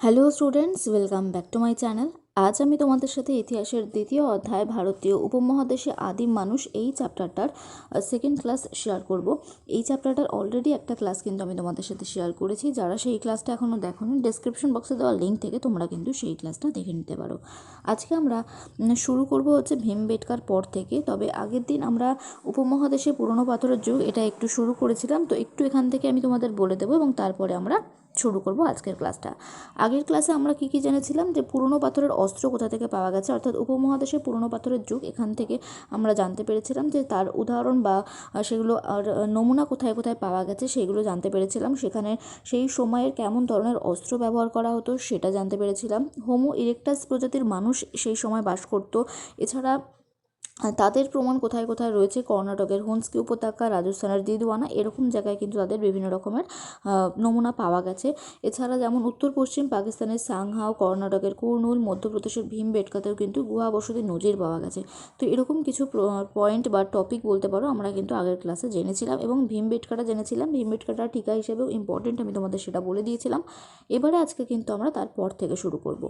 Hello students welcome back to my channel আজ আমি তোমাদের সাথে ইতিহাসের দ্বিতীয় অধ্যায় ভারতীয় উপমহাদেশে আদিম মানুষ এই চ্যাপ্টারটার সেকেন্ড ক্লাস শেয়ার করব। এই চ্যাপ্টারটার অলরেডি একটা ক্লাস কিন্তু আমি তোমাদের সাথে শেয়ার করেছি। যারা সেই ক্লাসটা এখনও দেখোনি ডেসক্রিপশন বক্সে দেওয়া লিঙ্ক থেকে তোমরা কিন্তু সেই ক্লাসটা দেখে নিতে পারো। আজকে আমরা শুরু করব হচ্ছে ভীমবেটকার পর থেকে। তবে আগের দিন আমরা উপমহাদেশে পুরনো পাথরের যুগ, এটা একটু শুরু করেছিলাম। তো একটু এখান থেকে আমি তোমাদের বলে দেবো এবং তারপরে আমরা শুরু করব আজকের ক্লাসটা। আগের ক্লাসে আমরা কি কি জেনেছিলাম? যে পুরনো পাথরের অস্ত্র কোথা থেকে পাওয়া গেছে? অর্থাৎ উপমহাদেশে পুরনো পাথরের যুগ, এখান থেকে আমরা জানতে পেরেছিলাম যে তার উদাহরণ বা সেগুলো আর নমুনা কোথায় কোথায় পাওয়া গেছে সেগুলো জানতে পেরেছিলাম। সেখানে সেই সময়ের কেমন ধরনের অস্ত্র ব্যবহার করা হতো সেটা জানতে পেরেছিলাম। হোমো ইরেকটাস প্রজাতির মানুষ সেই সময় বাস করত। এছাড়া তাদের প্রমাণ কোথায় কোথায় রয়েছে? কর্ণাটকের হুন্সকি উপত্যকা, রাজস্থানের দিদওয়ানা এরকম জায়গায় কিন্তু তাদের বিভিন্ন রকমের নমুনা পাওয়া গেছে। এছাড়া যেমন উত্তর, পশ্চিম পাকিস্তানের সাংহাও, কর্ণাটকের কুর্নুল, মধ্যপ্রদেশের ভীমবেটকাতেও কিন্তু গুহা বসতির নজির পাওয়া গেছে। তো এরকম কিছু পয়েন্ট বা টপিক বলতে পারো, আমরা কিন্তু আগের ক্লাসে জেনেছিলাম এবং ভীমবেটকাটা জেনেছিলাম। ভীমবেটকাটা টিকা হিসেবেও ইম্পর্টেন্ট আমি তোমাদের সেটা বলে দিয়েছিলাম। এবারে আজকে কিন্তু আমরা তারপর থেকে শুরু করব।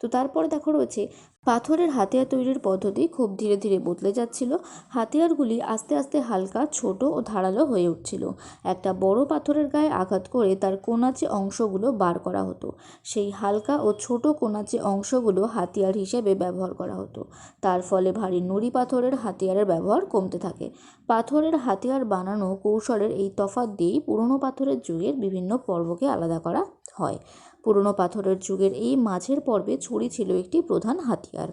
তো তারপরে দেখো রয়েছে, পাথরের হাতিয়ার তৈরির পদ্ধতি খুব ধীরে ধীরে বদলে যাচ্ছিল, হাতিয়ারগুলি আস্তে আস্তে হালকা, ছোট ও ধারালো হয়ে উঠছিল। একটা বড় পাথরের গায়ে আঘাত করে তার কোনাচে অংশগুলো বার করা হতো। সেই হালকা ও ছোট কোনাচে অংশগুলো হাতিয়ার হিসেবে ব্যবহার করা হতো। তার ফলে ভারী নুড়ি পাথরের হাতিয়ারের ব্যবহার কমতে থাকে। পাথরের হাতিয়ার বানানো কৌশলের এই তফাৎ দিয়েই পুরনো পাথরের যুগের বিভিন্ন পর্বকে আলাদা করা হয়। পুরনো পাথরের যুগের এই মাঝের পর্বে ছুরি ছিল একটি প্রধান হাতিয়ার।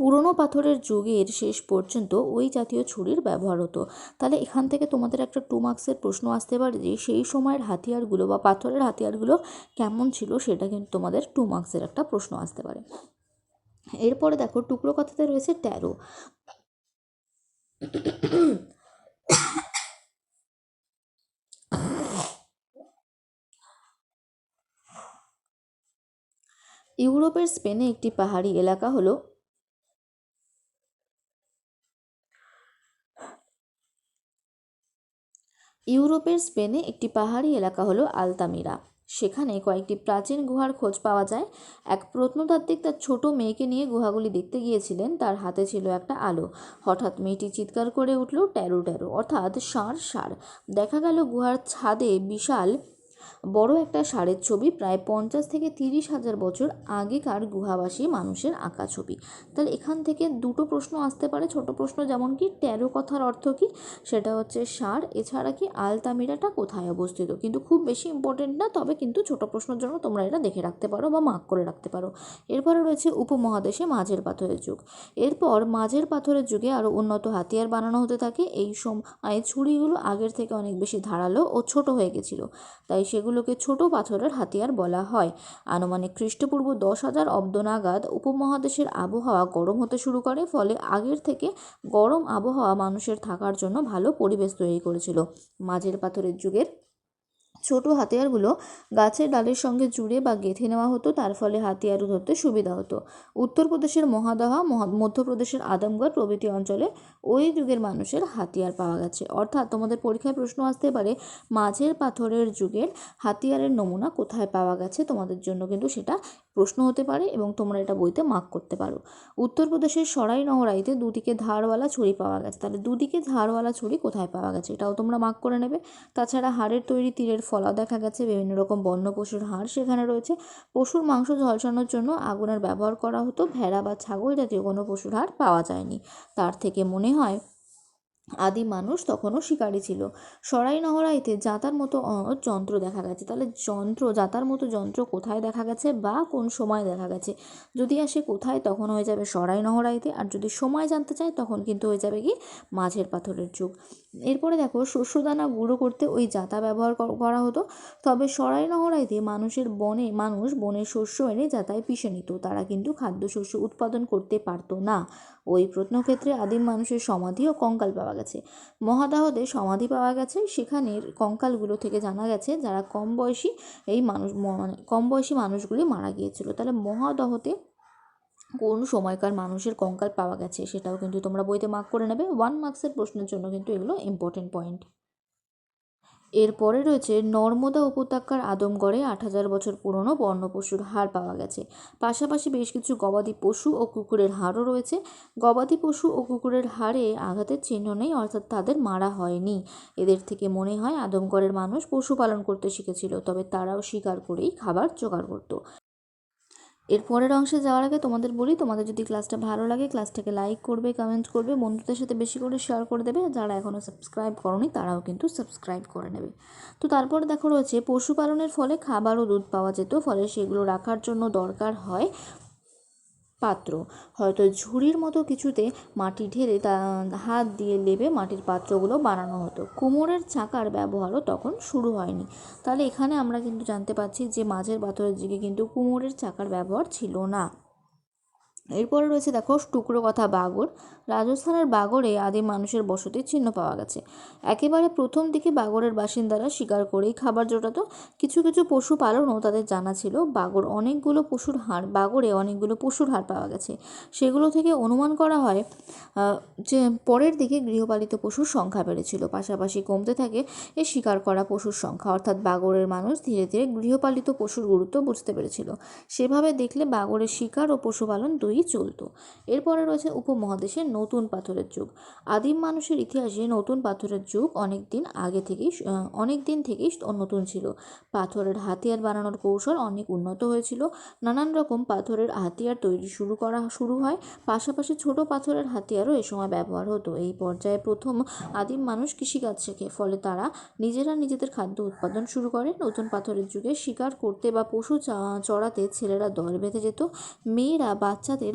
পুরনো পাথরের যুগের শেষ পর্যন্ত ওই জাতীয় ছুরির ব্যবহার হতো। তাহলে এখান থেকে তোমাদের একটা টু মার্কসের প্রশ্ন আসতে পারে যে, সেই সময়ের হাতিয়ারগুলো বা পাথরের হাতিয়ারগুলো কেমন ছিল সেটা কিন্তু তোমাদের টু মার্কসের একটা প্রশ্ন আসতে পারে। এরপরে দেখো, টুকরো কথাতে রয়েছে ট্যারো ইউরোপের স্পেনে একটি পাহাড়ি এলাকা হলো ইউরোপের স্পেনে একটি পাহাড়ি এলাকা হলো আলতামিরা। সেখানে কয়েকটি প্রাচীন গুহার খোঁজ পাওয়া যায়। এক প্রত্নতাত্ত্বিক তার ছোট মেয়েকে নিয়ে গুহাগুলি দেখতে গিয়েছিলেন। তার হাতে ছিল একটা আলো। হঠাৎ মেয়েটি চিৎকার করে উঠল ট্যারো ট্যারো অর্থাৎ সার সার। দেখা গেল গুহার ছাদে বিশাল বড় একটা ষাঁড়ের ছবি প্রায় পঞ্চাশ থেকে তিরিশ হাজার বছর আগেকার গুহাবাসী মানুষের আঁকা ছবি। তাহলে এখান থেকে দুটো প্রশ্ন আসতে পারে। ছোট প্রশ্ন যেমন কি, ট্যারো কথার অর্থ কি? সেটা হচ্ছে ষাঁড় এছাড়া কি আলতামিরাটা কোথায় অবস্থিত? কিন্তু খুব বেশি ইম্পর্টেন্ট না, তবে কিন্তু ছোট প্রশ্নের জন্য তোমরা এটা দেখে রাখতে পারো বা মার্ক করে রাখতে পারো। এরপরে রয়েছে উপমহাদেশে মাঝের পাথরের যুগ। এরপর মাঝের পাথরের যুগে আরও উন্নত হাতিয়ার বানানো হতে থাকে। এই সময় ছুরিগুলো আগের থেকে অনেক বেশি ধারালো ও ছোট হয়ে গেছিল। তাই সেগুলোকে ছোট পাথরের হাতিয়ার বলা হয়। আনুমানিক খ্রিস্টপূর্ব দশ হাজার অব্দ নাগাদ উপমহাদেশের আবহাওয়া গরম হতে শুরু করে, ফলে আগের থেকে গরম আবহাওয়া মানুষের থাকার জন্য ভালো পরিবেশ তৈরি করেছিল। মাঝের পাথরের যুগের ছোট হাতিয়ারগুলো গাছের ডালের সঙ্গে জুড়ে বা গেঁথে নেওয়া হতো, তার ফলে হাতিয়ারও ধরতে সুবিধা হতো। উত্তরপ্রদেশের মহাদাহা, মহা- মধ্যপ্রদেশের আদমগড় প্রভৃতি অঞ্চলে ওই যুগের মানুষের হাতিয়ার পাওয়া গেছে। অর্থাৎ তোমাদের পরীক্ষায় প্রশ্ন আসতে পারে, মাঝের পাথরের যুগের হাতিয়ারের নমুনা কোথায় পাওয়া গেছে তোমাদের জন্য, কিন্তু সেটা প্রশ্ন হতে পারে এবং তোমরা এটা বইতে মার্ক করতে পারো। উত্তরপ্রদেশের সরাই নহরাইতে দুদিকে ধারওয়ালা ছুরি পাওয়া গেছে। তাহলে দুদিকে ধারওয়ালা ছুরি কোথায় পাওয়া গেছে? এটাও তোমরা মার্ক করে নেবে। তাছাড়া হাড়ের তৈরি তীরের ফলাও দেখা গেছে। বিভিন্ন রকম বন্য পশুর হাড় সেখানে রয়েছে। পশুর মাংস ঝলসানোর জন্য আগুনের ব্যবহার করা হতো। ভেড়া বা ছাগল জাতীয় কোনো পশুর হাড় পাওয়া যায়নি। তার থেকে মনে হয় আদি মানুষ তখনও শিকারী ছিল। সরাই নহরাইতে যাতার মতো যন্ত্র দেখা গেছে। তাহলে যন্ত্র, যাতার মতো যন্ত্র কোথায় দেখা গেছে বা কোন সময় দেখা গেছে? যদি আসে কোথায়, তখন হয়ে যাবে সরাই নহরাইতে। আর যদি সময় জানতে চায়, তখন কিন্তু হয়ে যাবে কি মাঝের পাথরের যুগ। এরপরে দেখো, শস্যদানা গুঁড়ো করতে ওই জাতা ব্যবহার করা হতো। তবে সরাই নহরাইতে মানুষের বনে, মানুষ বনের শস্য এনে যাতায় পিষে নিত। তারা কিন্তু খাদ্যশস্য উৎপাদন করতে পারতো না। ওই প্রত্নক্ষেত্রে আদিম মানুষের সমাধি ও কঙ্কাল পাওয়া গেছে। মহাদাহতে সমাধি পাওয়া গেছে, সেখানের কঙ্কালগুলো থেকে জানা গেছে যারা কম বয়সী এই মানুষ মানে কম বয়সী মানুষগুলি মারা গিয়েছিল। তাহলে মহাদহতে কোন সময়কার মানুষের কঙ্কাল পাওয়া গেছে সেটাও কিন্তু তোমরা বইতে মার্ক করে নেবে। ওয়ান মার্কসের প্রশ্নের জন্য কিন্তু এগুলো ইম্পর্টেন্ট পয়েন্ট এরপরে রয়েছে নর্মদা উপত্যকার আদমগড়ে আট হাজার বছর পুরনো বন্য পশুর হাড় পাওয়া গেছে। পাশাপাশি বেশ কিছু গবাদি পশু ও কুকুরের হাড়ও রয়েছে। গবাদি পশু ও কুকুরের হাড়ে আঘাতের চিহ্ন নেই, অর্থাৎ তাদের মারা হয়নি। এদের থেকে মনে হয় আদমগড়ের মানুষ পশুপালন করতে শিখেছিল, তবে তারাও শিকার করেই খাবার জোগাড় করতো। এর পরের অংশে যাওয়ার আগে তোমাদের বলি, তোমাদের যদি ক্লাসটা ভালো লাগে ক্লাসটাকে লাইক করবে কমেন্ট করবে, বন্ধুদের সাথে বেশি করে শেয়ার করে দেবে। যারা এখনও সাবস্ক্রাইব করনি, তারাও কিন্তু সাবস্ক্রাইব করে নেবে। তো তারপর দেখো রয়েছে, পশুপালনের ফলে খাবার ও দুধ পাওয়া যেত, ফলে সেগুলো রাখার জন্য দরকার হয়। পাত্র। হয়তো ঝুড়ির মতো কিছুতে মাটি ঢেলে তা, হাত দিয়ে লেবে মাটির পাত্রগুলো বানানো হতো। কুমোরের চাকার ব্যবহারও তখন শুরু হয়নি। তাহলে এখানে আমরা কিন্তু জানতে পারছি যে মাঝের পাথরের দিকে কিন্তু কুমোরের চাকার ব্যবহার ছিল না। এরপরে রয়েছে দেখো টুকরো কথা বাগর। রাজস্থানের বাগরে আদিম মানুষের বসতির চিহ্ন পাওয়া গেছে। একেবারে প্রথম দিকে বাগরের বাসিন্দারা শিকার করেই খাবার জোটাতো। কিছু কিছু পশু পালনও তাদের জানা ছিল। বাগর অনেকগুলো পশুর হাড়, বাগরে অনেকগুলো পশুর হাড় পাওয়া গেছে। সেগুলো থেকে অনুমান করা হয় যে পরের দিকে গৃহপালিত পশুর সংখ্যা বেড়েছিল। পাশাপাশি কমতে থাকে এ শিকার করা পশুর সংখ্যা। অর্থাৎ বাগরের মানুষ ধীরে ধীরে গৃহপালিত পশুর গুরুত্ব বুঝতে পেরেছিল। সেভাবে দেখলে বাগরের শিকার ও পশুপালন দুই চলতো। এরপরে রয়েছে উপমহাদেশের নতুন পাথরের যুগ। আদিম মানুষের ইতিহাসে নতুন পাথরের যুগ অনেক দিন আগে থেকেই অনেক দিন থেকেই নতুন ছিল। পাথরের হাতিয়ার বানানোর কৌশল অনেক উন্নত হয়েছিল। নানান রকম পাথরের হাতিয়ার তৈরি শুরু করা, শুরু হয়। পাশাপাশি ছোট পাথরের হাতিয়ারও এ সময় ব্যবহার হতো। এই পর্যায়ে প্রথম আদিম মানুষ কৃষিকাজ শেখে, ফলে তারা নিজেরা নিজেদের খাদ্য উৎপাদন শুরু করে। নতুন পাথরের যুগে শিকার করতে বা পশু চড়াতে ছেলেরা দল বেঁধে যেত। মেয়েরা বাচ্চাদের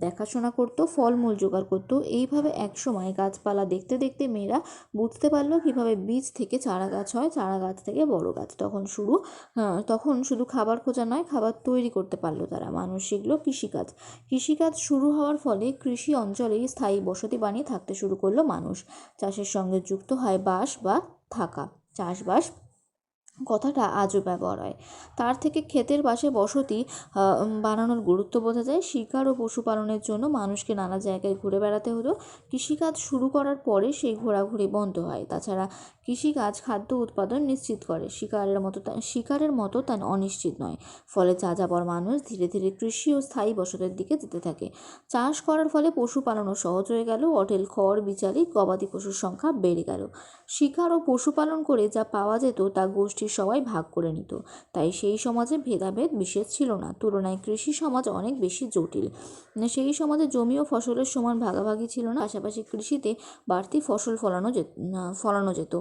দেখাশোনা করতো, ফলমূল জোগাড় করতো। এইভাবে একসময় গাছপালা দেখতে দেখতে মেয়েরা বুঝতে পারল কীভাবে বীজ থেকে চারা গাছ হয় চারা গাছ থেকে বড় গাছ। তখন শুরু তখন শুধু খাবার খোঁজা নয়, খাবার তৈরি করতে পারল তারা। মানুষ শিখলো কৃষিকাজ। কৃষিকাজ শুরু হওয়ার ফলে কৃষি অঞ্চলেই স্থায়ী বসতি বানিয়ে থাকতে শুরু করল মানুষ। চাষের সঙ্গে যুক্ত হয় বাস বা থাকা। চাষবাস কথাটা আজও ব্যবহার হয়। তার থেকে ক্ষেতের পাশে বসতি বানানোর গুরুত্ব বোঝা যায়। শিকার ও পশুপালনের জন্য মানুষকে নানা জায়গায় ঘুরে বেড়াতে হতো কৃষিকাজ শুরু করার পরে সেই ঘোরাঘুরি বন্ধ হয়। তাছাড়া কৃষিকাজ খাদ্য উৎপাদন নিশ্চিত করে। শিকারের মতো শিকারের মতো তা অনিশ্চিত নয়। ফলে যা যাযাবর মানুষ ধীরে ধীরে কৃষি ও স্থায়ী বসতের দিকে যেতে থাকে। চাষ করার ফলে পশুপালনও সহজ হয়ে গেল। অটেল খড় বিচারি গবাদি পশুর সংখ্যা বেড়ে গেল। শিকার ও পশুপালন করে যা পাওয়া যেত তা গোষ্ঠীর সবাই ভাগ করে নিত। তাই সেই সমাজে ভেদাভেদ বিশেষ ছিল না। তুলনায় কৃষি সমাজ অনেক বেশি জটিল। সেই সমাজে জমি ও ফসলের সমান ভাগাভাগি ছিল না। পাশাপাশি কৃষিতে বাড়তি ফসল ফলানো যেত ফলানো যেত।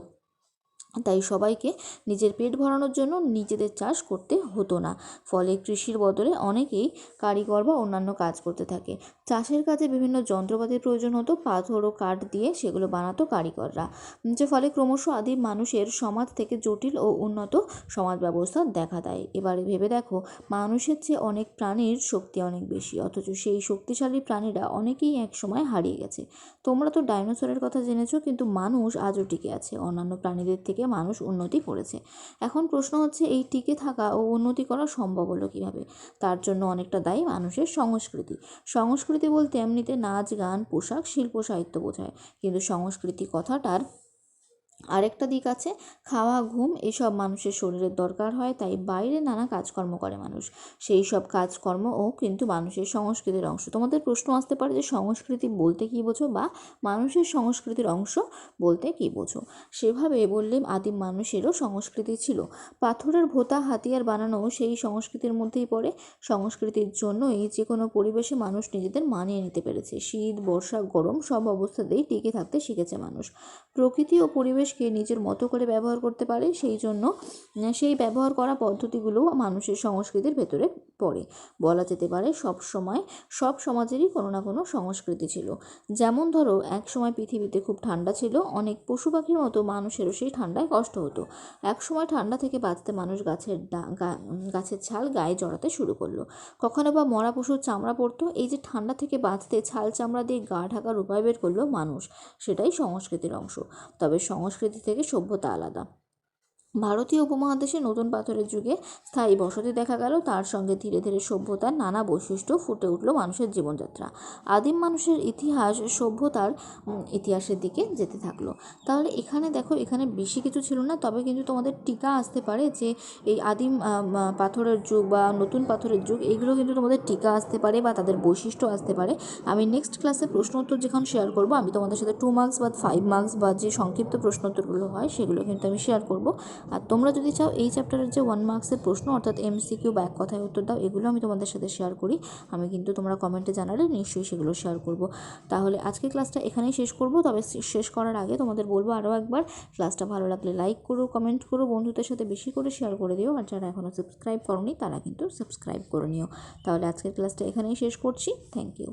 তাই সবাইকে নিজের পেট ভরানোর জন্য নিজেদের চাষ করতে হতো না। ফলে কৃষির বদলে অনেকেই কারিগর বা অন্যান্য কাজ করতে থাকে। চাষের কাজে বিভিন্ন যন্ত্রপাতির প্রয়োজন হতো, পাথর ও কাঠ দিয়ে সেগুলো বানাতো কারিগররা। যে ফলে ক্রমশ আদিম মানুষের সমাজ থেকে জটিল ও উন্নত সমাজ ব্যবস্থা দেখা দেয়। এবারে ভেবে দেখো, মানুষের চেয়ে অনেক প্রাণীর শক্তি অনেক বেশি, অথচ সেই শক্তিশালী প্রাণীরা অনেকেই এক সময় হারিয়ে গেছে। তোমরা তো ডাইনোসরের কথা জেনেছো, কিন্তু মানুষ আজও টিকে আছে। অন্যান্য প্রাণীদের থেকে মানুষ উন্নতি করেছে। এখন প্রশ্ন হচ্ছে, এই টিকে থাকা ও উন্নতি করা সম্ভব হলো কীভাবে? তার জন্য অনেকটা দায়ী মানুষের সংস্কৃতি। সংস্কৃতি বলতে এমনিতে নাচ গান পোশাক শিল্প সাহিত্য বোঝায়। কিন্তু সংস্কৃতি কথাটার আরেকটা দিক আছে, খাওয়া, ঘুম এসব মানুষের শরীরের দরকার হয়, তাই বাইরে নানা কাজকর্ম করে মানুষ। সেই সব কাজকর্মও কিন্তু মানুষের সংস্কৃতির অংশ। তোমাদের প্রশ্ন আসতে পারে যে সংস্কৃতি বলতে কী বোঝো বা মানুষের সংস্কৃতির অংশ বলতে কী বোঝো? সেভাবে বললে আদিম মানুষেরও সংস্কৃতি ছিল। পাথরের ভোতা, হাতিয়ার বানানো সেই সংস্কৃতির মধ্যেই পড়ে। সংস্কৃতির জন্যই যে কোনো পরিবেশে মানুষ নিজেদের মানিয়ে নিতে পেরেছে। শীত, বর্ষা, গরম সব অবস্থাতেই টিকে থাকতে শিখেছে মানুষ। প্রকৃতি ও পরিবেশ মানুষকে নিজের মতো করে ব্যবহার করতে পারে, সেই জন্য সেই ব্যবহার করা পদ্ধতিগুলো মানুষের সংস্কৃতির ভেতরে পড়ে। বলা যেতে পারে সব সময়, সব সমাজেরই কোনো না কোনো সংস্কৃতি ছিল। যেমন ধরো, এক সময় পৃথিবীতে খুব ঠান্ডা ছিল, অনেক পশু পাখির মতো মানুষেরও সেই ঠান্ডায় কষ্ট হতো। এক সময় ঠান্ডা থেকে বাঁচতে মানুষ গাছের গাছের ছাল গায়ে জড়াতে শুরু করল। কখনো বা মরা পশুর চামড়া পড়তো, এই যে ঠান্ডা থেকে বাঁচতে ছাল চামড়া দিয়ে গা ঢাকার উপায় বের করল মানুষ, সেটাই সংস্কৃতির অংশ। তবে সংস্কৃতি থেকে সভ্যতা আলাদা। ভারতীয় উপমহাদেশে নতুন পাথরের যুগে স্থায়ী বসতি দেখা গেল। তার সঙ্গে ধীরে ধীরে সভ্যতার নানা বৈশিষ্ট্য ফুটে উঠল মানুষের জীবনযাত্রা। আদিম মানুষের ইতিহাস সভ্যতার ইতিহাসের দিকে যেতে থাকল। তাহলে এখানে দেখো, এখানে বেশি কিছু ছিল না, তবে কিন্তু তোমাদের টিকা আসতে পারে যে এই আদিম পাথরের যুগ বা নতুন পাথরের যুগ এইগুলো কিন্তু তোমাদের টিকা আসতে পারে বা তাদের বৈশিষ্ট্য আসতে পারে। আমি নেক্সট ক্লাসে প্রশ্ন উত্তর যখন শেয়ার করব, আমি তোমাদের সাথে টু মার্কস বা ফাইভ মার্কস বা যে সংক্ষিপ্ত প্রশ্ন উত্তরগুলো হয়, সেগুলো কিন্তু আমি শেয়ার করব। আর তোমরা যদি চাও এই চ্যাপ্টারের যে ওয়ান মার্কসের প্রশ্ন, অর্থাৎ এমসিকিউ বা এক কথায় উত্তর দাও, এগুলো আমি তোমাদের সাথে শেয়ার করি। আমি কিন্তু তোমরা কমেন্টে জানালে নিশ্চয়ই সেগুলো শেয়ার করব। তাহলে আজকের ক্লাসটা এখানেই শেষ করব। তবে শেষ করার আগে তোমাদের বলব আরও একবার ক্লাসটা ভালো লাগলে লাইক করো কমেন্ট করো, বন্ধুদের সাথে বেশি করে শেয়ার করে দিও। আর যারা এখনও সাবস্ক্রাইব করনি, তারা কিন্তু সাবস্ক্রাইব করে নিও। তাহলে আজকের ক্লাসটা এখানেই শেষ করছি। Thank you